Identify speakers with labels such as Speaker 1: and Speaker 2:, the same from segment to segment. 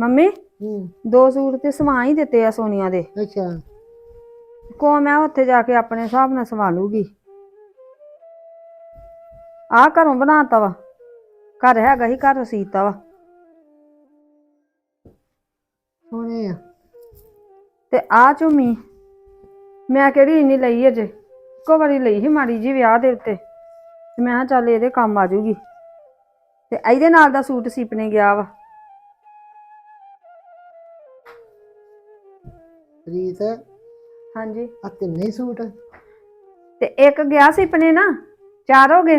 Speaker 1: Mummy
Speaker 2: ਹੂੰ।
Speaker 1: ਦੋ suit ਤੇ ਸਵਾ ਹੀ ਦਿੱਤੇ ਆ ਸੋਨੀਆ ਦੇ।
Speaker 2: ਅੱਛਾ।
Speaker 1: ਕੋ ਮੈਂ ਉੱਥੇ ਜਾ ਕੇ ਆਪਣੇ ਹਿਸਾਬ ਨਾਲ ਸਵਾ ਲੂਗੀ। ਆ ਘਰੋਂ ਬਣਾਤਾ ਵਾ। ਘਰ ਹੈਗਾ ਹੀ ਘਰ ਸੀਤਾ ਵਾ।
Speaker 2: ਸੋਹਣੇ ਆ।
Speaker 1: ਤੇ ਆ ਝੁੰਮੀ ਮੈਂ ਕਿਹੜੀ ਇੰਨੀ ਲਈ ਅਜੇ? ਇੱਕੋ ਵਾਰੀ ਲਈ ਸੀ ਮਾੜੀ ਜੀ ਵਿਆਹ ਦੇ ਉੱਤੇ। ਤੇ ਮੈਂ ਕਿਹਾ ਚੱਲ ਇਹਦੇ ਕੰਮ ਆ ਜੂਗੀ। ਤੇ ਇਹਦੇ ਨਾਲ ਦਾ ਸੂਟ ਸੀਪਨੇ ਗਿਆ ਵਾ।
Speaker 2: ਰੀਤ
Speaker 1: ਹਾਂਜੀ।
Speaker 2: ਆ ਤਿੰਨੇ ਸੂਟ?
Speaker 1: ਤੇ ਇੱਕ ਗਿਆ ਸੀਪਨੇ ਨਾ ਚਾਰ ਹੋ ਗਏ।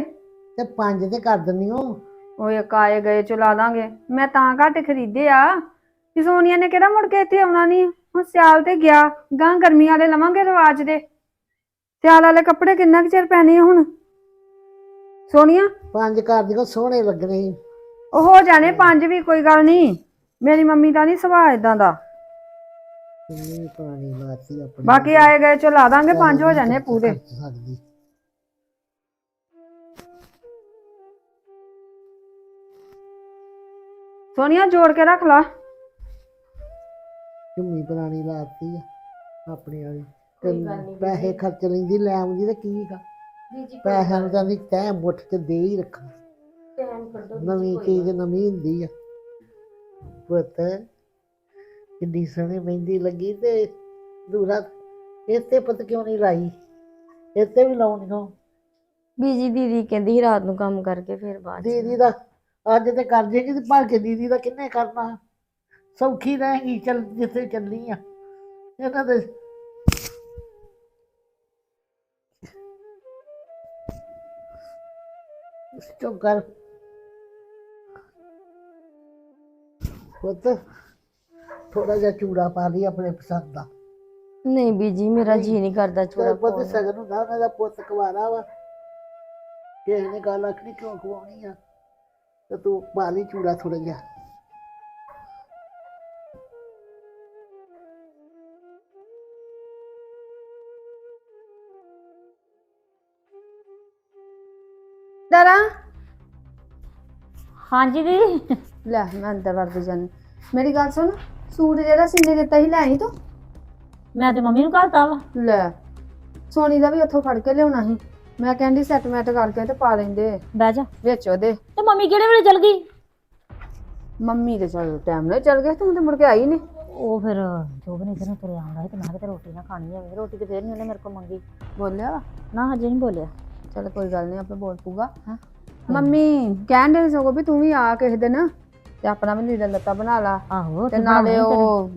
Speaker 2: ਤੇ ਪੰਜ ਤੇ ਕਰ ਦਿੰਨੀ ਹੋ
Speaker 1: ਉਹ ਇੱਕ ਆਏ ਗਏ ਚਲਾ ਦਾਂਗੇ। ਮੈਂ ਤਾਂ ਘੱਟ ਖਰੀਦੇ ਆ। ਕਿ ਸੋਨੀਆ ਨੇ ਕਿਹੜਾ ਮੁੜ ਕੇ ਇੱਥੇ ਆਉਣਾ ਨਹੀਂ ਹੁਣ ਸਿਆਲ ਤੇ ਗਿਆ। ਗਾਂ ਗਰਮੀ ਵਾਲੇ ਲਵਾਂਗੇ ਰਿਵਾਜ ਦੇ। ਸਿਆਲ ਵਾਲੇ ਕੱਪੜੇ ਕਿੰਨਾ ਕੁ ਚਿਰ ਪੈਣੇ ਆ ਹੁਣ? ਸੋਨੀਆ?
Speaker 2: ਪੰਜ ਕਰ ਦਿਓ ਸੋਹਣੇ ਲੱਗਣੇ। ਸੀ।
Speaker 1: ਉਹ ਹੋ ਜਾਣੇ ਪੰਜ ਵੀ ਕੋਈ ਗੱਲ ਨਹੀਂ ਮੇਰੀ ਮੰਮੀ ਦਾ ਨਹੀਂ ਸੁਭਾਅ ਇਦਾਂ ਦਾ।
Speaker 2: ਕਿੰਨੀ ਪੁਰਾਣੀ ਲਾਤੀ ਆਪਣੀ।
Speaker 1: ਬਾਕੀ ਆਏ ਗਏ ਚਲਾ ਦਾਂਗੇ ਪੰਜ ਹੋ ਜਾਣੇ ਪੂਰੇ।
Speaker 2: ਸਕਦੀ
Speaker 1: ਸੋਨੀਆ ਜੋੜ ਕੇ ਰੱਖ ਲਾ।
Speaker 2: ਝੁੰਮੀ ਪੁਰਾਣੀ ਲਾਤੀ ਆ ਆਪਣੀ ਵਾਲੀ। ਤੇ ਪੈਸੇ ਖਰਚ ਲੈਂਦੀ ਲੈ ਆਉਂਦੀ ਤੇ ਕੀ ਕਾ ਪੈਸਿਆਂ ਨੂੰ ਨਹੀਂ। ਤੈਂ ਮੁੱਠ ਚ ਦੇ ਹੀ ਰੱਖਣਾ। ਨਵੀਂ ਚੀਜ਼ ਨਵੀਂ ਹੁੰਦੀ ਆ। ਪੁੱਤ ਕਿੰਨੀ ਸੋਹਣੀ ਮਹਿੰਦੀ ਲੱਗੀ ਤੇ ਦੂਰਾ ਇੱਥੇ ਪੁੱਤ ਕਿਉਂ ਨਹੀਂ ਲਾਈ? ਇੱਥੇ ਵੀ ਲਾਉਣੀ ਹੋ।
Speaker 3: ਬੀਜੀ ਦੀਦੀ ਕਹਿੰਦੀ ਸੀ ਰਾਤ ਨੂੰ ਕੰਮ ਕਰਕੇ ਫਿਰ ਬਾਅਦ ਚ।
Speaker 2: ਦੀਦੀ ਦਾ ਅੱਜ ਤੇ ਕਰ ਜੇਗੀ ਤੇ ਭਰ ਕੇ ਦੀਦੀ ਦਾ ਕਿੰਨੇ ਕਰਨਾ। ਸੌਖੀ ਰਹੇਗੀ ਚੱਲ ਜਿੱਥੇ ਚੱਲੀ ਆ। ਇਹਨਾਂ ਦੇ ਚੁੱਪ ਕਰ। ਪੁੱਤ ਥੋੜਾ ਜਿਹਾ ਚੂੜਾ ਪਾ ਲਈ ਆਪਣੇ ਪਸੰਦ ਦਾ।
Speaker 3: ਨਹੀਂ ਬੀਜੀ ਮੇਰਾ ਜੀ ਨਹੀਂ ਕਰਦਾ ਚੂੜਾ
Speaker 2: ਪੁੱਤ
Speaker 3: ਪਾਉਣ ਨੂੰ।
Speaker 2: ਸਗਨ ਹੁੰਦਾ ਉਹਨਾਂ ਦਾ ਪੁੱਤ ਕੁਵਾਰਾ ਵਾ। ਕਿਸੇ ਨੇ ਗੱਲ ਆਖਣੀ ਕਿਉਂ ਖਵਾਉਣੀ ਆ? ਤੇ ਤੂੰ ਪਾ ਲਈ ਚੂੜਾ ਥੋੜਾ ਜਿਹਾ।
Speaker 1: ਡਰਾ
Speaker 3: ਹਾਂਜੀ ਦੀਦੀ।
Speaker 1: ਲੈ ਮੈਂ ਅੰਦਰ ਵੜ ਜਾਣੀ ਮੇਰੀ ਗੱਲ ਸੁਣ। ਸੂਟ ਜਿਹੜਾ ਸਿੰਨੇ ਦਿੱਤਾ ਸੀ ਲੈ ਆਈ ਤੂੰ?
Speaker 3: ਮੈਂ ਤੇ ਮੰਮੀ ਨੂੰ ਘਲਤਾ ਵਾ।
Speaker 1: ਲੈ ਸੋਨੀ ਦਾ ਵੀ ਉੱਥੋਂ ਫੜ ਕੇ ਲਿਆਉਣਾ ਸੀ। ਮੈਂ ਕਹਿੰਦੀ ਸੈਟਮੈਂਟ ਕਰਕੇ ਤੇ ਪਾ ਲੈਂਦੇ।
Speaker 3: ਬਹਿ ਜਾ।
Speaker 1: ਵਿੱਚ ਉਹਦੇ।
Speaker 3: ਤੇ ਮੰਮੀ ਕਿਹੜੇ ਵੇਲੇ ਚਲ ਗਈ?
Speaker 1: ਮੰਮੀ ਤੇ ਚਲ ਟਾਈਮ ਨਾਲ ਚੱਲ ਗਏ ਤੂੰ ਤੇ ਮੁੜ ਕੇ ਆਈ ਨਹੀਂ
Speaker 3: ਉਹ ਫਿਰ ਜੋ ਬਨੇ ਇਧਰ ਨੂੰ ਤੁਰਿਆ ਆਉਂਦਾ ਸੀ ਤੇ ਮੈਂ ਕਿਹਾ ਰੋਟੀ ਨਾ ਖਾਣੀ ਹੋਵੇ ਰੋਟੀ ਤੇ ਫੇਰ ਨਹੀਂ ਉਹਨੇ ਮੇਰੇ ਕੋਲ ਮੰਗੀ।
Speaker 1: ਬੋਲਿਆ ਵਾ?
Speaker 3: ਨਾ ਹਜੇ ਨਹੀਂ ਬੋਲਿਆ।
Speaker 1: ਚਲ ਕੋਈ ਗੱਲ ਨਹੀਂ ਆਪੇ ਬੋਲ ਪੂਗਾ
Speaker 3: ਹਾਂ।
Speaker 1: ਮੰਮੀ ਕਹਿੰਦੇ ਸਗੋਂ ਵੀ ਤੂੰ ਵੀ ਆ ਕਿਸੇ ਦਿਨ। ਤੇ ਆਪਣਾ ਵੀ ਲੀੜਾ ਲੱਤਾ ਬਣਾ ਲਾ।
Speaker 3: ਆਹੋ
Speaker 1: ਤੇ ਨਾਲੇ ਉਹ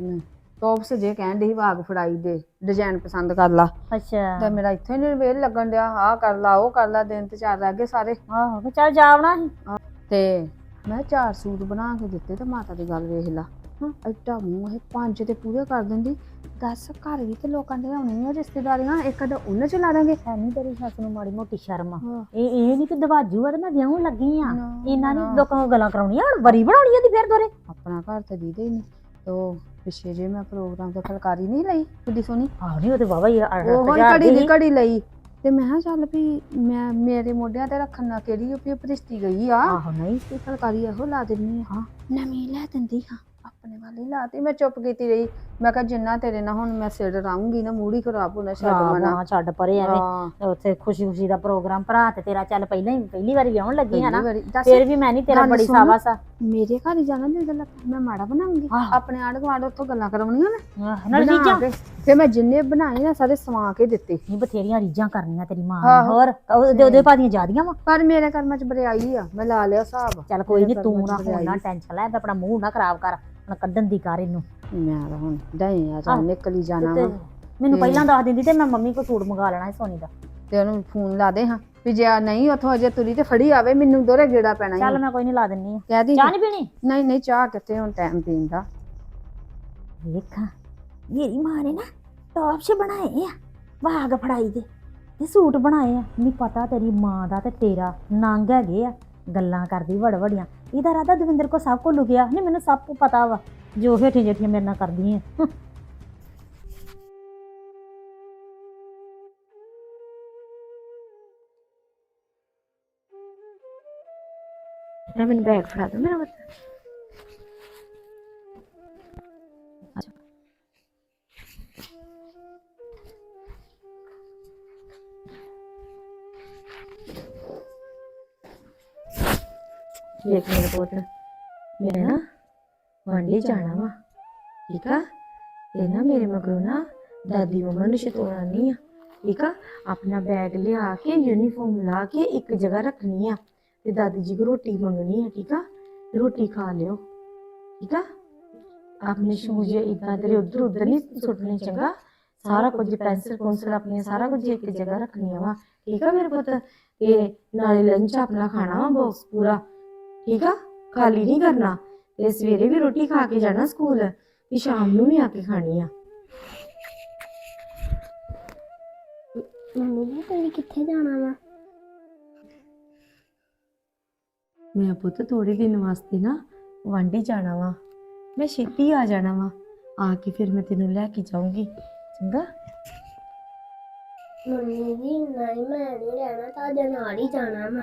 Speaker 1: ਟੌਪਸ ਜੇ ਕਹਿੰਦੇ ਸੀ ਵਾਗ ਫੜਾਈ ਦੇ ਡਿਜ਼ਾਈਨ ਪਸੰਦ ਕਰ ਲਾ।
Speaker 3: ਅੱਛਾ।
Speaker 1: ਤੇ ਮੇਰਾ ਇੱਥੇ ਨਹੀਂ ਵੇਲ ਲੱਗਣ ਡਿਆ ਆਹ ਕਰ ਲਾ ਉਹ ਕਰ ਲਾ ਦਿਨ ਤੇ ਚਾਰ ਰਹਿ ਗਏ ਸਾਰੇ।
Speaker 3: ਆਹੋ ਚੱਲ ਜਾਵਣਾ ਸੀ।
Speaker 1: ਤੇ ਮੈਂ ਚਾਰ ਸੂਟ ਬਣਾ ਕੇ ਦਿੱਤੇ ਤੇ ਮਾਤਾ ਦੀ ਗੱਲ ਵੇਖ ਲਾ। ਹਾਂ ਐਡਾ ਮੂੰਹ ਇਹ ਪੰਜ ਤੇ ਪੂਰੇ ਕਰ ਦਿੰਦੀ। ਦੱਸ ਘਰ ਵੀ ਤੇ ਲੋਕਾਂ ਦੇ ਆਉਣੇ ਆ ਰਿਸ਼ਤੇਦਾਰੀਆਂ ਇੱਕ ਅੱਧਾ ਉਹਨਾਂ ਚ ਲਾ ਦਾਂਗੇ।
Speaker 3: ਹੈ ਨਹੀਂ ਤੇਰੀ ਸੱਸ ਨੂੰ ਮਾੜੀ ਮੋਟੀ ਸ਼ਰਮ। ਆ
Speaker 1: ਹਾਂ।
Speaker 3: ਇਹ ਇਹ ਨਹੀਂ ਕਿ ਦਵਾਜੂ ਆ ਤੇ ਮੈਂ ਵਿਆਹਣ ਲੱਗੀ ਆ।
Speaker 1: ਨਾ,
Speaker 3: ਇਹਨਾਂ ਨੇ
Speaker 1: ਨਾ।
Speaker 3: ਲੋਕਾਂ ਨੂੰ ਗੱਲਾਂ ਕਰਾਉਣੀਆਂ ਹੁਣ ਵਰੀ ਬਣਾਉਣੀ ਆ ਦੀ ਫੇਰ ਦੋਰੇ।
Speaker 1: ਆਪਣਾ ਘਰ ਤੇ ਦੀਦੇ ਹੀ ਨਹੀਂ ਤੇ ਪਿੱਛੇ ਜੇ ਮੈਂ ਪ੍ਰੋਗਰਾਮ ਤੇ ਫਲਕਾਰੀ ਨਹੀਂ ਲਈ ਕਿੱਡੀ ਸੋਹਣੀ।
Speaker 3: ਆਹ ਨਹੀਂ ਉਹ ਤੇ ਵਾਵਾ ਹੀ
Speaker 1: ਉਹ ਹੀ ਘੜੀ ਦੀ ਘੜੀ ਲਈ। ਤੇ ਮੈਂ ਕਿਹਾ ਚੱਲ ਵੀ ਮੈਂ ਮੇਰੇ ਮੋਢਿਆਂ ਤੇ ਰੱਖਣ ਨਾਲ ਕਿਹੜੀ ਉਹ ਭਰਿਸ਼ਤੀ ਗਈ ਆ?
Speaker 3: ਆਹੋ ਨਹੀਂ।
Speaker 1: ਤੇ ਫਲਕਾਰੀ ਇਹੋ ਲਾ ਦਿੰਨੀ ਆ। ਨਵੀਂ ਲੈ ਦਿੰਦੀ ਹਾਂ। ਆਪਣੇ ਵਾਲੀ ਲਾਤੀ ਮੈਂ ਚੁੱਪ ਕੀਤੀ ਰਹੀ। ਮੈਂ ਕਿਹਾ ਜਿੰਨਾ ਤੇਰੇ ਨਾਲ ਹੁਣ ਮੈਂ ਸਿਰ ਰਾਉਂਗੀ ਨਾ ਹੀ ਖਰਾਬ ਹੋਣਾ ਛੱਡ ਮਨਾ।
Speaker 3: ਹਾਂ ਛੱਡ ਪਰੇ ਐਵੇਂ। ਉੱਥੇ ਖੁਸ਼ੀ ਖੁਸ਼ੀ ਦਾ ਪ੍ਰੋਗਰਾਮ ਭਰਾ ਤੇ ਤੇਰਾ ਚੱਲ ਪਹਿਲਾਂ ਹੀ ਪਹਿਲੀ ਵਾਰੀ ਵਿਆਹਣ ਲੱਗੀ ਹੈ ਨਾ। ਫੇਰ ਵੀ ਮੈਂ ਨਹੀਂ ਤੇਰਾ ਬੜੀ। ਸਾਵਾਸ ਆ।
Speaker 1: ਮੇਰੇ ਘਰ ਹੀ ਜਾਣਾ ਨਹੀਂ ਗੱਲ ਮੈਂ ਮਾੜਾ ਬਣਾਉਂਗੀ। ਆਪਣੇ ਆਂਢ ਗੁਆਂਢ ਉੱਥੋਂ ਗੱਲਾਂ ਕਰਾਉਣੀਆਂ ਮੈਂ
Speaker 3: ਨਾਲ ਰੀਜਾਂ।
Speaker 1: ਤੇ ਮੈਂ ਜਿੰਨੇ ਬਣਾਏ ਨਾ ਸਾਰੇ ਸਵਾ ਕੇ ਦਿੱਤੇ।
Speaker 3: ਨਹੀਂ ਬਥੇਰੀਆਂ ਰੀਜਾਂ ਕਰਨੀਆਂ ਤੇਰੀ ਮਾਂ ਨੇ। ਹੋਰ ਉਹਦੇ ਉਹਦੇ ਭਾਦੀਆਂ ਜਾਦੀਆਂ ਵਾ?
Speaker 1: ਪਰ ਮੇਰੇ ਕਰਮਾਂ ਚ ਬਰਿਆਈ ਆ ਮੈਂ ਲਾ ਲਿਆ ਹਿਸਾਬ।
Speaker 3: ਚੱਲ ਕੋਈ ਨਹੀਂ ਤੂੰ ਨਾ ਹੁਣ ਨਾ। ਟੈਨਸ਼ਨ ਲੈ ਆਪਣਾ ਮੂੰਹ ਨਾ ਖਰਾਬ ਕਰ। ਹੁਣ ਕੱਢਣ ਦੀ ਕਰ ਇਹਨੂੰ।
Speaker 1: ਮੈਂ ਤਾਂ ਹੁਣ ਦਹੀਂ ਆ ਜਾਂ
Speaker 3: ਆਹ।
Speaker 1: ਨਿਕਲੀ ਜਾਣਾ
Speaker 3: ਤੇ
Speaker 1: ਵਾ।
Speaker 3: ਮੈਨੂੰ
Speaker 1: ਤੇ-
Speaker 3: ਪਹਿਲਾਂ ਦੱਸ ਦਿੰਦੀ ਤੇ ਮੈਂ ਮੰਮੀ ਕੋ ਸੂਟ ਮੰਗਾ ਲੈਣਾ ਸੀ ਸੋਨੀ ਦਾ।
Speaker 1: ਤੇ ਉਹਨੂੰ ਫੋਨ ਲਾ ਦੇ ਹਾਂ ਵੀ ਜੇ ਆ ਨਹੀਂ ਉੱਥੋਂ ਅਜੇ ਤੁਰੀ ਤੇ ਫੜੀ ਆਵੇ ਮੈਨੂੰ ਦੋਰੇ ਗੇੜਾ ਪੈਣਾ
Speaker 3: ਚੱਲ
Speaker 1: ਹੀ
Speaker 3: ਮੈਂ ਕੋਈ ਨਹੀਂ ਲਾ ਦਿੰਨੀ ਆ।
Speaker 1: ਕਹਿ ਦੀ
Speaker 3: ਚਾਹ ਨਹੀਂ ਪੀਣੀ?
Speaker 1: ਨਹੀਂ ਨਹੀਂ ਚਾਹ ਕਿੱਥੇ ਹੁਣ ਟਾਈਮ ਪੀਣ ਦਾ।
Speaker 3: ਵੇਖਾਂ ਮੇਰੀ ਮਾਂ ਨੇ ਨਾ ਟੌਪਸ ਬਣਾਏ ਆ ਵਾਗ ਫੜਾਈ ਦੇ ਤੇ ਸੂਟ ਬਣਾਏ ਆ। ਨਹੀਂ ਪਤਾ ਤੇਰੀ ਮਾਂ ਦਾ ਤੇ ਤੇਰਾ ਨੰਗ ਹੈਗੇ ਆ। ਗੱਲਾਂ ਕਰਦੀ ਵੜ ਵੜੀਆਂ ਇਹਦਾ ਰਾਦਾ ਦਵਿੰਦਰ ਕੋ ਸਭ ਕੋ ਲੁਕਿਆ ਨਹੀਂ, ਮੈਨੂੰ ਸਭ ਕੁ ਪਤਾ ਵਾ, ਜੋ ਹੇਠੀਆਂ ਜੇਠੀਆਂ ਮੇਰੇ ਨਾਲ ਕਰਦੀ
Speaker 1: ਨਾ, ਮੈਨੂੰ ਬੈਗ ਫੜਾ ਦੋ ਮੇਰਾ
Speaker 4: ਦੇਖ ਮੇਰੇ ਪੁੱਤ, ਮੈਂ ਨਾ ਵਾਂਡੇ ਜਾਣਾ ਵਾ, ਠੀਕ ਆ? ਤੇ ਨਾ ਮੇਰੇ ਮਗਰੋਂ ਨਾ ਦਾਦੀ ਮੰਮਾ ਨੂੰ ਛਤੋਣਾ ਨਹੀਂ ਆ, ਠੀਕ ਆ? ਆਪਣਾ ਬੈਗ ਲਿਆ ਕੇ ਯੂਨੀਫਾਰਮ ਲਾ ਕੇ ਇੱਕ ਜਗ੍ਹਾ ਰੱਖਣੀ ਆ, ਤੇ ਦਾਦੀ ਜੀ ਕੋ ਰੋਟੀ ਮੰਗਣੀ ਆ, ਠੀਕ ਆ? ਰੋਟੀ ਖਾ ਲਿਓ, ਠੀਕ ਆ? ਆਪਣੇ ਸ਼ੂਜ਼ ਇਦਾਂ ਤੇਰੇ ਉਧਰ ਉਧਰ ਨਹੀਂ ਸੁੱਟਣੇ ਚੰਗਾ, ਸਾਰਾ ਕੁਝ ਪੈਨਸਲ ਪੁੰਸਲ ਆਪਣੀਆਂ ਸਾਰਾ ਕੁਝ ਇੱਕ ਜਗ੍ਹਾ ਰੱਖਣੀਆਂ ਵਾ, ਠੀਕ ਆ ਮੇਰੇ ਪੁੱਤ? ਤੇ ਨਾਲੇ ਲੰਚ ਆਪਣਾ ਖਾਣਾ ਵਾ ਬਾਕਸ ਪੂਰਾ ਠੀਕ ਆ? ਖਾਲੀ ਨਹੀਂ ਕਰਨਾ। ਤੇ ਸਵੇਰੇ ਵੀ ਰੋਟੀ ਖਾ ਕੇ ਜਾਣਾ ਸਕੂਲ ਤੇ ਸ਼ਾਮ ਨੂੰ ਵੀ ਆ ਕੇ ਖਾਣੀ ਆ।
Speaker 5: ਮੰਮੀ ਜੀ ਤੁਸੀਂ ਕਿੱਥੇ ਜਾਣਾ ਵਾ?
Speaker 4: ਮੈਂ ਪੁੱਤ ਥੋੜੇ ਦਿਨ ਵਾਸਤੇ ਨਾ ਵਾਂਡੀ ਜਾਣਾ ਵਾ। ਮੈਂ ਛੇਤੀ ਆ ਜਾਣਾ ਵਾ। ਆ ਕੇ ਫਿਰ ਮੈਂ ਤੈਨੂੰ ਲੈ ਕੇ ਜਾਊਂਗੀ। ਚੰਗਾ?
Speaker 5: ਮੰਮੀ ਜੀ ਨਹੀਂ ਮੈਂ ਨਹੀਂ ਰਹਿਣਾ ਤੁਹਾਡੇ ਨਾਲ ਹੀ ਜਾਣਾ ਵਾ।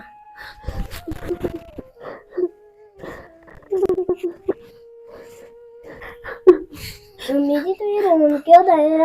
Speaker 5: ਮੰਮੀ ਜੀ ਤੁਸੀਂ ਰੋਣ ਕਿਉਂ ਰਹੇ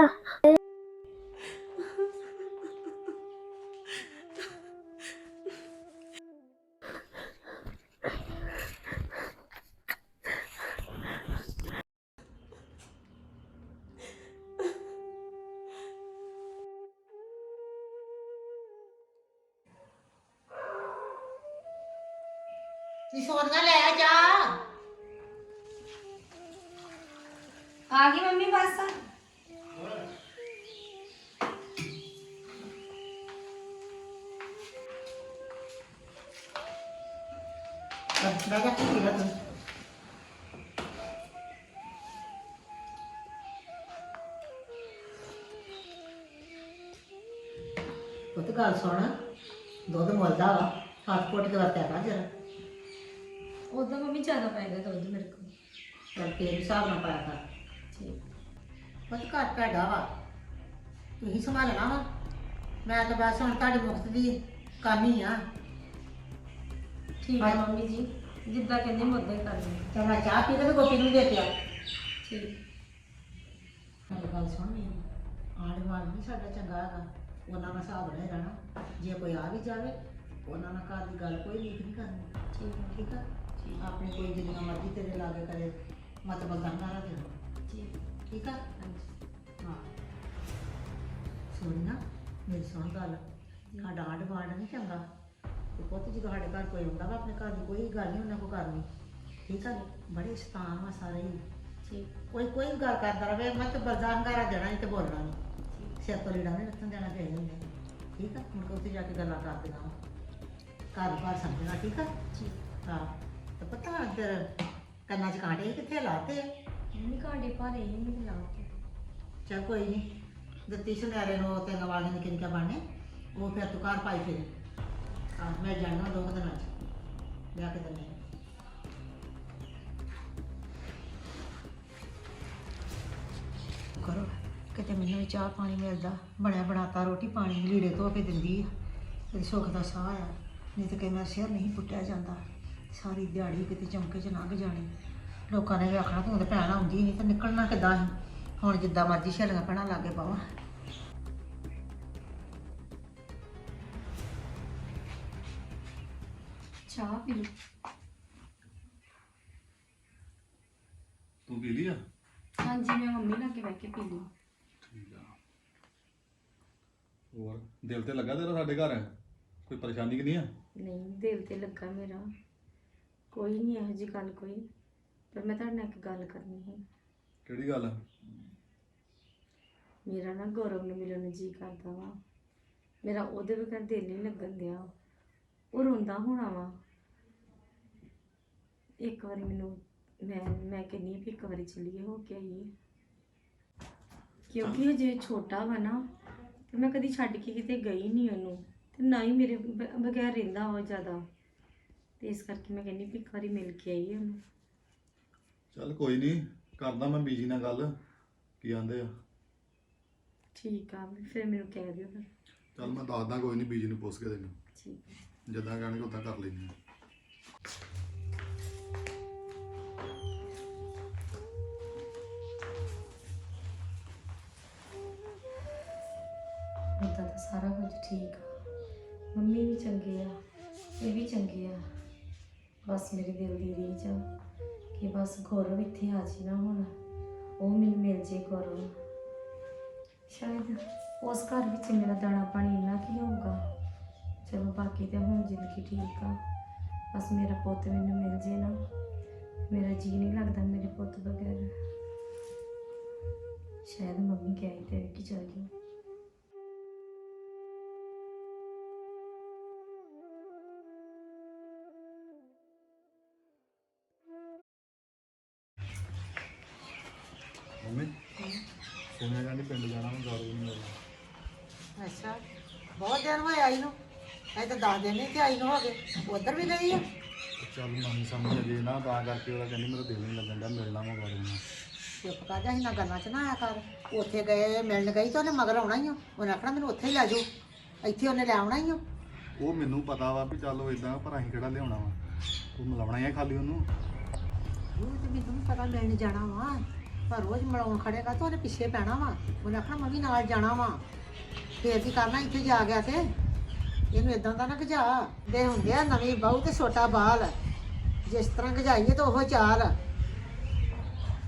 Speaker 5: ਆ
Speaker 6: ਗਈ ਮੰਮੀ ਬਸ।
Speaker 7: ਬੈ ਜਾ ਕੀ ਕਰ ਤੂੰ। ਪੁੱਤ ਗੱਲ ਸੁਣ ਦੁੱਧ ਮੁੱਲਦਾ ਵਾ ਹੱਥ ਪੁੱਟ ਕੇ ਵਰਤਿਆ ਕਰ ਜਰਾ।
Speaker 4: ਉਦੋਂ ਮੰਮੀ ਜ਼ਿਆਦਾ ਪੈ ਗਿਆ ਦੁੱਧ ਮੇਰੇ ਕੋਲ।
Speaker 7: ਚੱਲ ਤੇਰੇ ਹਿਸਾਬ ਨਾਲ ਪਾਇਆ ਕਰ। ਘਰ ਤੁਹਾਡਾ ਵਾ। ਤੁਸੀਂ ਸੰਭਾਲਣਾ ਵਾ। ਮੈਂ ਤਾਂ ਬਸ ਹੁਣ ਤੁਹਾਡੀ ਮੁਕਤ ਦੀ ਕੰਮ ਆ।
Speaker 4: ਠੀਕ ਹੈ ਮੰਮੀ ਜੀ ਜਿੱਦਾਂ ਕਹਿੰਦੇ ਮੈਂ ਉਦਾਂ ਹੀ ਕਰ ਲੂੰਗੀ
Speaker 7: ਤੇ ਮੈਂ ਚਾਹ ਪੀ ਕੇ ਤੇ ਗੋਪੀ ਨੂੰ ਦੇ ਦਿੱਤਾ
Speaker 4: ਠੀਕ।
Speaker 7: ਮੇਰੀ ਗੱਲ ਸੁਣ ਮੇਰੀ ਆਂਢ ਗੁਆਂਢ ਨਹੀਂ ਸਾਡਾ ਚੰਗਾ ਹੈਗਾ। ਉਹਨਾਂ ਨਾਲ ਹਿਸਾਬ ਨਹੀਂ ਰਹਿਣਾ ਜੇ ਕੋਈ ਆ ਵੀ ਜਾਵੇ ਉਹਨਾਂ ਨਾਲ ਘਰ ਦੀ ਗੱਲ ਕੋਈ ਲੀਕ ਨਹੀਂ ਕਰਨੀ।
Speaker 4: ਠੀਕ ਹੈ
Speaker 7: ਠੀਕ ਆ? ਆਪਣੇ ਕੋਈ ਜਿੰਨਾ ਮਰਜ਼ੀ ਤੇਰੇ ਲਾਗੇ ਕਰੇ ਮਤਲਬ ਗੰਗਾ ਨਾ ਦੇ
Speaker 4: ਠੀਕ
Speaker 7: ਠੀਕ ਆ?
Speaker 4: ਹਾਂਜੀ।
Speaker 7: ਹਾਂ। ਸੁਣ ਨਾ ਮੇਰੀ ਸੁਣ ਗੱਲ। ਸਾਡਾ ਆਂਢ ਗੁਆਂਢ ਨਹੀਂ ਚੰਗਾ। ਤੇ ਪੁੱਤ ਜਦੋਂ ਸਾਡੇ ਘਰ ਕੋਈ ਹੁੰਦਾ ਵਾ ਆਪਣੇ ਘਰ ਦੀ ਕੋਈ ਗੱਲ ਨਹੀਂ ਉਹਨਾਂ ਕੋ ਕਰਨੀ। ਠੀਕ ਆ ਬੜੇ ਸਤਾਨ ਵਾ ਸਾਰੇ ਹੀ।
Speaker 4: ਠੀਕ।
Speaker 7: ਕੋਈ ਕੋਈ ਵੀ ਗੱਲ ਕਰਦਾ ਰਵੇ ਮੈਂ ਤੇ ਬਰਦਾਸ਼ਤ ਹੰਗਾਰਾ ਦੇਣਾ ਨਹੀਂ ਤੇ ਬੋਲਣਾ ਨਹੀਂ ਸਿਰ ਤੋਂ ਲੀੜਾ ਨਹੀਂ ਰੱਖਣ ਦੇਣਾ ਕਿਸੇ ਨੂੰ। ਠੀਕ ਆ? ਹੁਣ ਉੱਥੇ ਜਾ ਕੇ ਗੱਲਾਂ ਕਰ ਦੇਣਾ ਘਰ ਬਾਰ ਸਮਝਣਾ ਠੀਕ ਆ?
Speaker 4: ਠੀਕ।
Speaker 7: ਹਾਂ। ਤੇ ਪਤਾ ਅੰਦਰ ਕੰਨਾਂ 'ਚ ਕਾਂਟੇ ਕਿੱਥੇ ਲਾਤੇ ਆ?
Speaker 4: ਮੰਮੀ ਕਾਂਡੇ ਭਾਰੇ ਹੀ ਨਹੀਂ ਲਾ
Speaker 7: ਚੱਲ ਕੋਈ ਨਹੀਂ ਦਿੱਤੀ ਸੁਨਿਆਰੇ ਨੂੰ ਤੇ ਨਵਾਲੇ ਨਿੱਕੇ ਨਿੱਕੇ ਬਾਣੇ ਉਹ ਫਿਰ ਤੂੰ ਘਰ ਪਾਈ ਫਿਰ। ਹਾਂ ਮੈਂ ਜਾਣਾ ਦੋ ਕੁ ਦਿਨਾਂ 'ਚ। ਲਿਆ ਕੇ ਦਿੰਦੇ ਕਰੋ, ਕਿਤੇ ਮੈਨੂੰ ਵੀ ਚਾਹ ਪਾਣੀ ਮਿਲਦਾ। ਬਣਿਆ ਬਣਾਤਾ ਰੋਟੀ ਪਾਣੀ, ਲੀੜੇ ਧੋ ਕੇ ਦਿੰਦੀ ਆ। ਤੇ ਸੁੱਖ ਦਾ ਸਾਹ ਆ। ਨਹੀਂ ਤੇ ਕਈ ਵਾਰ ਸਿਰ ਨਹੀਂ ਪੁੱਟਿਆ ਜਾਂਦਾ। ਸਾਰੀ ਦਿਹਾੜੀ ਕਿਤੇ ਚਮਕੇ ਚ ਲੰਘ ਜਾਣੀ। ਲੋਕਾਂ ਨੇ ਵੀ ਆਖਣਾ ਤੂੰ ਤੇ ਭੈਣ ਆਉਂਦੀ ਨਹੀਂ ਤੇ ਨਿਕਲਣਾ ਕਿੱਦਾਂ ਸੀ? ਹੁਣ ਜਿੱਦਾਂ ਮਰਜ਼ੀ ਛੇਲੀਆਂ ਪੈਣਾ ਲਾਗੇ ਪਾਵਾਂ।
Speaker 4: ਚਾਹ ਪੀ ਲਓ।
Speaker 8: ਤੂੰ ਪੀ ਲਈ ਆ?
Speaker 4: ਹਾਂਜੀ ਮੈਂ ਮੰਮੀ ਨਾਲ ਕੇ ਬਹਿ ਕੇ ਪੀ ਲਈ।
Speaker 8: ਠੀਕ ਆ। ਹੋਰ ਦਿਲ ਤੇ ਲੱਗਾ ਤੇਰਾ ਸਾਡੇ ਘਰ? ਕੋਈ ਪਰੇਸ਼ਾਨੀ ਕਿ ਨਹੀਂ ਆ?
Speaker 4: ਨਹੀਂ ਦਿਲ ਤੇ ਲੱਗਾ ਮੇਰਾ। ਕੋਈ ਨਹੀਂ ਇਹੋ ਗੱਲ ਕੋਈ। ਪਰ ਮੈਂ ਤੁਹਾਡੇ ਨਾਲ ਇੱਕ ਗੱਲ ਕਰਨੀ ਹੈ
Speaker 8: ਕਿਹੜੀ ਗੱਲ?
Speaker 4: ਮੇਰਾ ਨਾ ਗੌਰਵ ਨੂੰ ਮਿਲਣ ਨੂੰ ਜੀ ਕਰਦਾ ਵਾ। ਮੇਰਾ ਉਹਦੇ ਬਗੈਰ ਦਿਲ ਨਹੀਂ ਲੱਗਣ ਦਿਆ। ਉਹ ਰੋਂਦਾ ਹੋਣਾ ਵਾ। ਇੱਕ ਵਾਰੀ ਮੈਨੂੰ ਮੈਂ ਮੈਂ ਕਹਿੰਦੀ ਹਾਂ ਵੀ ਇੱਕ ਵਾਰੀ ਚੱਲੀਏ ਹੋ ਕੇ ਆਈਏ। ਕਿਉਂਕਿ ਹਜੇ ਛੋਟਾ ਵਾ ਨਾ ਤੇ ਮੈਂ ਕਦੀ ਛੱਡ ਕੇ ਕਿਤੇ ਗਈ ਨਹੀਂ ਉਹਨੂੰ। ਤੇ ਨਾ ਹੀ ਮੇਰੇ ਬ- ਬਗੈਰ ਰਹਿੰਦਾ ਉਹ ਜ਼ਿਆਦਾ। ਤੇ ਇਸ ਕਰਕੇ ਮੈਂ ਕਹਿੰਦੀ ਵੀ ਇੱਕ ਵਾਰੀ ਮਿਲ ਕੇ ਆਈਏ ਉਹਨੂੰ।
Speaker 8: ਚੱਲ ਕੋਈ ਨਹੀਂ ਕਰਦਾ ਮੈਂ ਬੀਜੀ ਨਾਲ ਗੱਲ ਕੀ ਆਂਦੇ ਆ।
Speaker 4: ਠੀਕ ਆ ਵੀ ਫਿਰ ਮੈਨੂੰ ਕਹਿ ਦਿਓ ਫਿਰ।
Speaker 8: ਚੱਲ ਮੈਂ ਦੱਸਦਾ ਕੋਈ ਨਹੀਂ ਬੀਜੀ ਨੂੰ ਪੁੱਛ ਕੇ ਤੈਨੂੰ।
Speaker 4: ਠੀਕ ਆ।
Speaker 8: ਜਿੱਦਾਂ ਕਹਿਣਗੇ ਉਦਾਂ ਕਰ ਲੈਂਦੇ
Speaker 4: ਸਾਰਾ ਕੁਝ ਠੀਕ ਆ। ਮੰਮੀ ਵੀ ਚੰਗੇ ਆ ਇਹ ਵੀ ਚੰਗੇ ਆ। ਬਸ ਮੇਰੇ ਦਿਲ ਦੀ ਰੀਝ ਆ। ਕਿ ਬਸ ਗੌਰਵ ਇੱਥੇ ਆ ਜੀ ਨਾ ਹੁਣ। ਉਹ ਮੈਨੂੰ ਮਿਲ ਜੇ ਗੌਰਵ ਸ਼ਾਇਦ ਉਸ ਘਰ ਵਿੱਚ ਮੇਰਾ ਦਾਣਾ ਪਾਣੀ ਇੰਨਾ ਕੀ ਹੋਊਗਾ? ਚਲੋ ਬਾਕੀ ਤੇ ਹੁਣ ਜ਼ਿੰਦਗੀ ਠੀਕ ਆ। ਬਸ ਮੇਰਾ ਪੁੱਤ ਮੈਨੂੰ ਮਿਲ ਜੇ ਨਾ। ਮੇਰਾ ਜੀ ਨਹੀਂ ਲੱਗਦਾ ਮੇਰੇ ਪੁੱਤ ਬਗੈਰ। ਸ਼ਾਇਦ ਮੰਮੀ ਕਹਿ ਤੇ ਕਿ ਚਲ ਗਈ।
Speaker 8: ਪਿੰਡ ਜਾਣਾ ਮੈਂ ਗੌਰਵ ਨੂੰ ਮਿਲਣਾ
Speaker 7: ਅੱਛਾ ਬਹੁਤ ਦਿਨ ਹੋਏ ਆਈ ਨੂੰ। ਐ ਤਾਂ 10 ਦਿਨ ਨਹੀਂ ਤੇ ਆਈ ਨੂੰ ਹੋ ਗਏ। ਉਧਰ ਵੀ ਗਈ ਆ?
Speaker 8: ਚੱਲ ਮਾਮੀ ਸਮਝ ਅਜੇ ਨਾ ਤਾਂ ਕਰਕੇ ਉਹਦਾ ਕਹਿੰਦੀ ਮੇਰਾ ਦਿਲ ਨਹੀਂ ਲੱਗਣ ਡਿਆ ਮਿਲਣਾ ਮੈਂ ਗੌਰਵ ਨੂੰ।
Speaker 7: ਚੁੱਪ ਕਰ ਜਾ ਇਹਨਾਂ ਗੱਲਾਂ 'ਚ ਨਾ ਆਇਆ ਕਰ। ਉੱਥੇ ਗਏ ਮਿਲਣ ਗਈ ਤਾਂ ਉਹਨੇ ਮਗਰ ਆਉਣਾ ਹੀ ਆ। ਉਹਨੇ ਆਖਣਾ ਮੈਨੂੰ ਉੱਥੇ ਹੀ ਲੈ ਜਾਓ। ਇੱਥੇ ਉਹਨੇ ਲੈ ਆਉਣਾ ਹੀ ਆ।
Speaker 8: ਉਹ ਮੈਨੂੰ ਪਤਾ ਵਾ ਵੀ ਚੱਲ ਉਹ ਇਦਾਂ ਪਰ ਅਸੀਂ ਕਿਹੜਾ ਲਿਆਉਣਾ ਵਾ? ਤੂੰ ਮਿਲਾਉਣਾ ਹੀ ਆ ਖਾਲੀ ਉਹਨੂੰ?
Speaker 7: ਉਹ ਤੇ ਮੈਨੂੰ ਵੀ ਪਤਾ ਮਿਲਣ ਜਾਣਾ ਵਾ। ਪਰ ਰੋਜ਼ ਮਿਲਾਉਣ ਖੜੇਗਾ ਤਾਂ ਉਹਨੇ ਪਿੱਛੇ ਪੈਣਾ ਵਾ। ਉਹਨੇ ਆਖਣਾ, ਮੈਂ ਵੀ ਨਾਲ ਜਾਣਾ ਵਾ। ਫੇਰ ਕੀ ਕਰਨਾ, ਇੱਥੇ ਜਾ ਗਿਆ ਤੇ। ਇਹਨੂੰ ਇਦਾਂ ਦਾ ਨਾ ਗਜਾ ਦੇ ਹੁੰਦੇ ਆ ਨਵੀਂ ਬਹੂ ਤੇ ਛੋਟਾ ਬਾਲ। ਜਿਸ ਤਰ੍ਹਾਂ ਗਜਾਈਏ ਤਾਂ ਉਹ ਚਾਲ।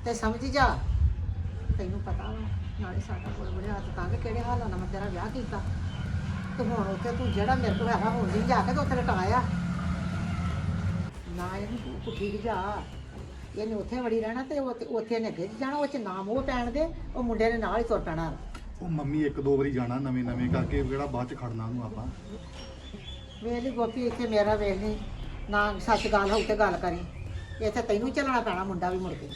Speaker 7: ਤੇ ਸਮਝ ਜਾ। ਤੈਨੂੰ ਪਤਾ ਵਾ, ਨਾਲੇ ਸਾਡਾ ਕੋਲ ਬੜੇ ਹੱਥ ਤਾਂ ਕਿ ਕਿਹੜੇ ਹਾਲਾਂ ਨਾਲ ਮੈਂ ਤੇਰਾ ਵਿਆਹ ਕੀਤਾ। ਤੇ ਹੁਣ ਉੱਥੇ ਤੂੰ ਜਿਹੜਾ ਮੇਰੇ ਕੋਲ ਹੈਗਾ, ਹੁਣ ਨਹੀਂ ਜਾ ਕੇ ਤੇ ਉੱਥੇ ਲਟਾਇਆ ਨਾ ਇਹਨੂੰ ਤੂੰ ਪੁੱਠੀ ਗਜਾ ਇਹਨੇ ਉੱਥੇ ਵੜੀ ਰਹਿਣਾ ਤੇ ਉੱਥੇ ਉੱਥੇ ਨੇ ਅੱਗੇ ਜਾਣਾ ਉਹ ਚ ਨਾਮ ਉਹ ਪੈਣ ਦੇ ਉਹ ਮੁੰਡੇ ਨੇ ਨਾਲ ਹੀ ਤੁਰ ਪੈਣਾ।
Speaker 8: ਉਹ ਮੰਮੀ ਇੱਕ ਦੋ ਵਾਰੀ ਜਾਣਾ ਨਵੇਂ ਨਵੇਂ ਕਰਕੇ ਕਿਹੜਾ ਬਾਅਦ ਚ ਖੜਨਾ ਉਹਨੂੰ ਆਪਾਂ।
Speaker 7: ਵੇਲੀ ਗੋਪੀ ਇੱਥੇ ਮੇਰਾ ਵੇਖ ਨਹੀਂ ਨਾ ਸੱਚ ਗੱਲ ਹੋਊ ਤੇ ਗੱਲ ਕਰੀ। ਇੱਥੇ ਤੈਨੂੰ ਚੱਲਣਾ ਪੈਣਾ ਮੁੰਡਾ ਵੀ ਮੁੜ ਕੇ।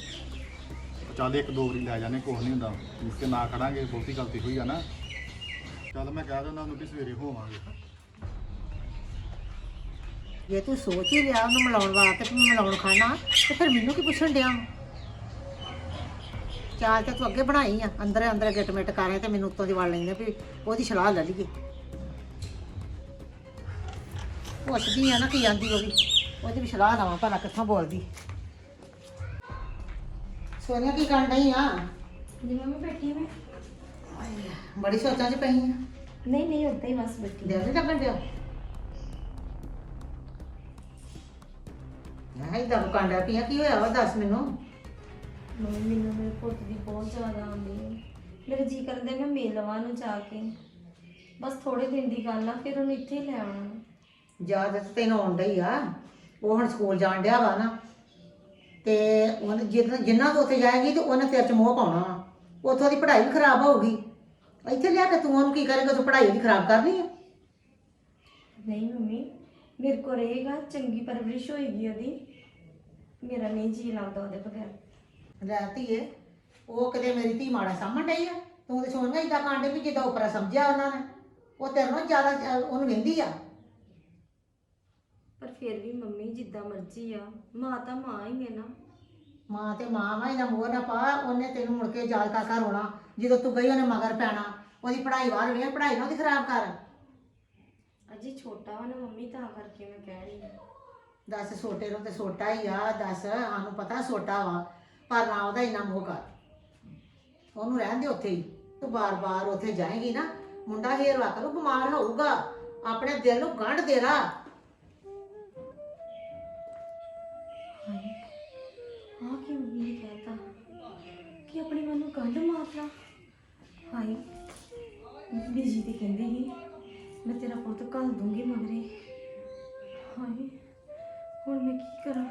Speaker 8: ਚੱਲ ਇੱਕ ਦੋ ਵਾਰੀ ਲੈ ਜਾਣੇ ਕੁਛ ਨਹੀਂ ਹੁੰਦਾ। ਮੁੜ ਕੇ ਨਾ ਖੜਾਂਗੇ ਬਹੁਤੀ ਗਲਤੀ ਹੋਈ ਆ ਨਾ। ਚੱਲ ਮੈਂ ਕਹਿ ਦਿੰਦਾ ਉਹਨੂੰ ਵੀ ਸਵੇਰੇ ਹੋਵਾਂਗੇ।
Speaker 7: ਜੇ ਤੂੰ ਸੋਚ ਹੀ ਲਿਆ ਉਹਨੂੰ ਮਿਲਾਉਣ ਵਾਸਤੇ ਮੈਂ ਮਿਲਾਉਣ ਖਾਣਾ ਤੇ ਫਿਰ ਮੈਨੂੰ ਕੀ ਪੁੱਛਣ ਡਿਆ? ਚਾਲ ਤੇ ਤੂੰ ਅੱਗੇ ਬਣਾਈ ਆ ਅੰਦਰ ਅੰਦਰ ਗਿੱਟ ਮਿੱਟ ਕਰ ਰਹੇ ਤੇ ਮੈਨੂੰ ਉੱਤੋਂ ਦੀ ਵੜ ਲੈਂਦੇ ਵੀ ਉਹਦੀ ਸਲਾਹ ਲੈ ਲਈਏ। ਪੁੱਛਦੀ ਆ ਨਾ ਕੀ ਆਂਦੀ ਉਹ ਵੀ ਉਹਦੀ ਵੀ ਸਲਾਹ ਲਵਾਂ ਭਲਾ ਕਿੱਥੋਂ ਬੋਲਦੀ। ਸੋਨੀਆ ਕੀ ਕਰਨ ਡਈ ਆ?
Speaker 4: ਜੀ ਮੰਮੀ ਬੈਠੀ ਮੈਂ।
Speaker 7: ਬੜੀ ਸੋਚਾਂ 'ਚ ਪਈ ਆ।
Speaker 4: ਨਹੀਂ ਨਹੀਂ ਉੱਦਾਂ ਹੀ ਬਸ ਬੈਠੀ।
Speaker 7: ਦਿਲ ਨੀ ਲੱਗਣ ਮੈਂ ਇਦਾਂ ਕਾਂਡਾ ਪਿਆ ਕੀ ਹੋਇਆ ਵਾ ਦੱਸ ਮੈਨੂੰ?
Speaker 4: ਮੰਮੀ ਮੈਨੂੰ ਮੇਰੇ ਪੁੱਤ ਦੀ ਬਹੁਤ ਜ਼ਿਆਦਾ ਆਉਂਦੀ ਹੈ ਮੇਰੇ ਜੀ ਕਰਦੇ ਮੈਂ ਮਿਲ ਲਵਾਂ ਨੂੰ ਜਾ ਕੇ। ਬਸ ਥੋੜੇ ਦਿਨ ਦੀ ਗੱਲ ਆ ਫਿਰ ਉਹਨੂੰ ਇੱਥੇ ਹੀ ਲੈ ਆਉਣਾ।
Speaker 7: ਯਾਦ ਤਾਂ ਤੈਨੂੰ ਆਉਂਦਾ ਹੀ ਆ। ਉਹ ਹੁਣ ਸਕੂਲ ਜਾਣ ਡਿਆ ਵਾ ਨਾ। ਤੇ ਉਹਨੇ ਜਿੰਨਾ ਜਿੰਨਾ ਤੋਂ ਉੱਥੇ ਜਾਏਗੀ ਤੇ ਉਹਨੇ ਤੇਰੇ ਚ ਮੋਹ ਪਾਉਣਾ ਵਾ। ਉੱਥੋਂ ਦੀ ਪੜ੍ਹਾਈ ਵੀ ਖਰਾਬ ਹੋਊਗੀ। ਇੱਥੇ ਲਿਆ ਕੇ ਤੂੰ ਉਹਨੂੰ ਕੀ ਕਰੇਗਾ? ਤੂੰ ਪੜ੍ਹਾਈ ਦੀ ਖਰਾਬ ਕਰਨੀ ਆ।
Speaker 4: ਨਹੀਂ ਮੰਮੀ ਮੇਰੇ ਕੋਲ ਰਹੇਗਾ ਚੰਗੀ ਪਰਵਰਿਸ਼ ਹੋਏਗੀ ਉਹਦੀ। ਮੇਰਾ ਨਹੀਂ ਜੀ ਲੱਗਦਾ ਉਹਦੇ ਬਗੈਰ।
Speaker 7: ਲੈ ਧੀਏ ਉਹ ਕਦੇ ਮੇਰੀ ਧੀ ਮਾੜਾ ਸਾਹਮਣ ਡਈ ਆ? ਤੂੰ ਤੇ ਸੋਨੀਆ ਇਦਾਂ ਕਾਂਡੇ ਵੀ ਜਿੱਦਾਂ ਉਪਰਾ ਸਮਝਿਆ ਉਹਨਾਂ ਨੇ। ਉਹ ਤੇਰੇ ਨਾਲੋਂ ਜ਼ਿਆਦਾ ਅਹ, ਉਹਨੂੰ ਵਹਿੰਦੀ ਆ?
Speaker 4: ਪਰ ਫਿਰ ਵੀ ਮੰਮੀ ਜਿੱਦਾਂ ਮਰਜ਼ੀ ਆ। ਮਾਂ ਤਾਂ ਮਾਂ ਹੀ ਹੈ ਨਾ।
Speaker 7: ਮਾਂ ਤੇ ਮਾਂ ਵਾ ਇਹਦਾ ਮੋਹ ਨਾ ਪਾ। ਉਹਨੇ ਤੈਨੂੰ ਮੁੜ ਕੇ ਜਾਲ ਕਾਕਾ ਰੋਣਾ। ਜਦੋਂ ਤੂੰ ਗਈ ਉਹਨੇ ਮਗਰ ਪੈਣਾ। ਉਹਦੀ ਪੜ੍ਹਾਈ ਬਾਹਰ ਵੇਖ ਪੜ੍ਹਾਈ ਨਾ ਉਹਦੀ ਖਰਾਬ ਕਰ।
Speaker 4: ਅਜੇ ਛੋਟਾ ਵਾ ਨਾ ਮੰਮੀ ਤਾਂ ਕਰਕੇ ਮੈਂ ਕਹਿ ਰਹੀ ਹਾਂ।
Speaker 7: ਦੱਸ ਛੋਟੇ ਨੂੰ ਤੇ ਛੋਟਾ ਹੀ ਆ ਦੱਸ ਸਾਨੂੰ ਪਤਾ ਛੋਟਾ ਵਾ ਪਰ ਨਾ ਉਹਦਾ ਇੰਨਾ ਮੋਹ ਕਰ। ਉਹਨੂੰ ਰਹਿਣ ਦੇ ਉੱਥੇ ਹੀ। ਤੂੰ ਬਾਰ-ਬਾਰ ਉੱਥੇ ਜਾਏਂਗੀ ਨਾ ਮੁੰਡਾ ਹੇਰਵਾ ਕਰੂ ਬਿਮਾਰ ਹੋਊਗਾ। ਆਪਣੇ ਦਿਲ ਨੂੰ ਗੰਢ ਦੇ ਰਾ।
Speaker 4: ਹਾਏ ਆ ਕੀ ਮੰਮੀ ਨੇ ਕਹਿਤਾ? ਕਿ ਆਪਣੀ ਮਨ ਨੂੰ ਗੰਢ ਮਾਰਨਾ ਹਾਏ ਬੀਜੀ ਤੇ ਕਹਿੰਦੀ ਸੀ ਮੈਂ ਤੇਰਾ ਪੁੱਤ ਘੱਲ ਦੂੰਗੀ ਮਗਰੇ। ਹਾਏ ਹੁਣ ਮੈਂ ਕੀ ਕਰਾਂ?